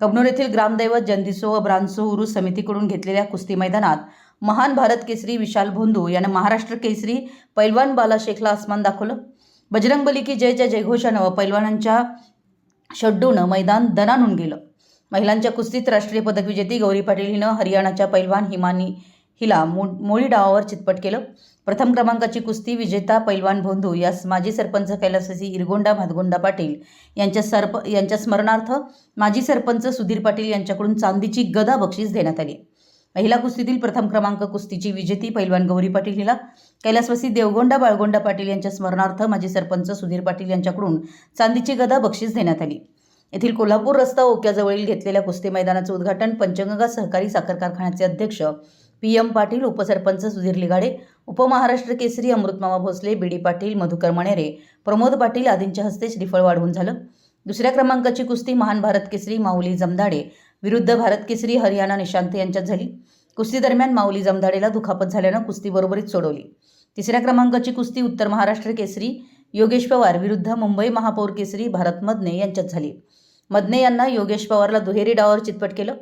कबनूर येथील ग्रामदैवत जंदिसो व ब्रांसो उरुस समितीकडून घेतलेल्या कुस्ती मैदानात महान भारत केसरी विशाल भोंदू यानं महाराष्ट्र केसरी पैलवान बाला शेखला आसमान दाखवलं. बजरंग बली की जय जयघोषानं व पैलवानांच्या शड्डूनं मैदान दणानून गेलं. महिलांच्या कुस्तीत राष्ट्रीय पदक विजेती गौरी पाटील हिनं हरियाणाच्या पैलवान हिमानी हिला मो मोळी डावावर चितपट केलं. प्रथम क्रमांकाची कुस्ती विजेता पैलवान भोंदू यास माजी सरपंच कैलासवासी इरगोंडा भातगोंडा पाटील यांच्या सरप यांच्या स्मरणार्थ माजी सरपंच सुधीर पाटील यांच्याकडून चांदीची गदा बक्षीस देण्यात आली. महिला कुस्तीतील प्रथम क्रमांक कुस्तीची विजेती पैलवान गौरी पाटील हिला कैलासवासी देवगोंडा बाळगोंडा पाटील यांच्या स्मरणार्थ माजी सरपंच सुधीर पाटील यांच्याकडून चांदीची गदा बक्षीस देण्यात आली. येथील कोल्हापूर रस्ता ओक्याजवळील घेतलेल्या कुस्ती मैदानाचं उद्घाटन पंचगंगा सहकारी साखर कारखान्याचे अध्यक्ष पी एम पाटील उपसरपंच सुधीर लिगाडे उपमहाराष्ट्र केसरी अमृतमामा भोसले बी डी पाटील मधुकर मणेरे प्रमोद पाटील आदींच्या हस्ते श्रीफळ वाढवून झालं. दुसऱ्या क्रमांकाची कुस्ती महान भारत केसरी माऊली जमदाडे विरुद्ध भारत केसरी हरियाणा निशांत यांच्यात झाली. कुस्ती दरम्यान माऊली जमदाडेला दुखापत झाल्यानं कुस्ती बरोबरीच सोडवली. तिसऱ्या क्रमांकाची कुस्ती उत्तर महाराष्ट्र केसरी योगेश पवार विरुद्ध मुंबई महापौर केसरी भारत मदने यांच्यात झाली. मदने यांना योगेश पवारला दुहेरी डावावर चितपट केलं.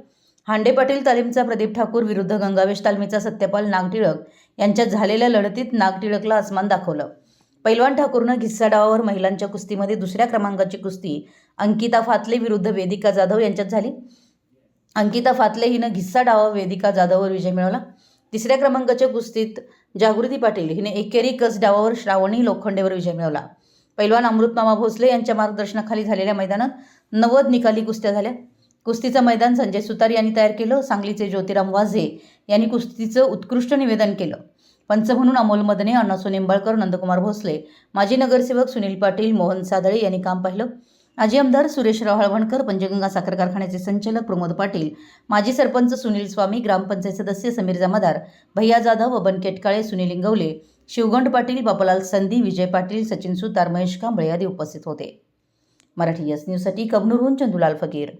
हांडे पाटील तालीमचा प्रदीप ठाकूर विरुद्ध गंगावेश तालमीचा सत्यपाल नागटिळक यांच्यात झालेल्या लढतीत नागटिळकला आसमान दाखवलं. पैलवान ठाकूरनं घिस्सा डावावर महिलांच्या कुस्तीमध्ये दुसऱ्या क्रमांकाची कुस्ती. अंकिता फातले विरुद्ध वेदिका जाधव यांच्यात झाली. अंकिता फातले हिनं घिस्सा डावा वेदिका जाधववर विजय मिळवला. तिसऱ्या क्रमांकाच्या कुस्तीत जागृती पाटील हिने एकेरी कस डावावर श्रावणी लोखंडेवर विजय मिळवला. पैलवान अमृतमामा भोसले यांच्या मार्गदर्शनाखाली झालेल्या मैदानात नव्वद निकाली कुस्त्या झाल्या. कुस्तीचं मैदान संजय सुतार यांनी तयार केलं सांगलीचे ज्योतिराम वाझे यांनी कुस्तीचं उत्कृष्ट निवेदन केलं. पंच म्हणून अमोल मदने अण्णासो निंबाळकर नंदकुमार भोसले माजी नगरसेवक सुनील पाटील मोहन सादळे यांनी काम पाहिलं. माजी आमदार सुरेशराव हळवणकर पंचगंगा साखर कारखान्याचे संचालक प्रमोद पाटील माजी सरपंच सुनील स्वामी ग्रामपंचायत सदस्य समीर जमादार भैया जाधव बबन केटकाळे सुनील इंगवले शिवगंड पाटील बापलाल संधी विजय पाटील सचिन सुतार महेश कांबळे आदी उपस्थित होते. मराठी यस न्यूजसाठी कबनूरहून चंदुलाल फकीर.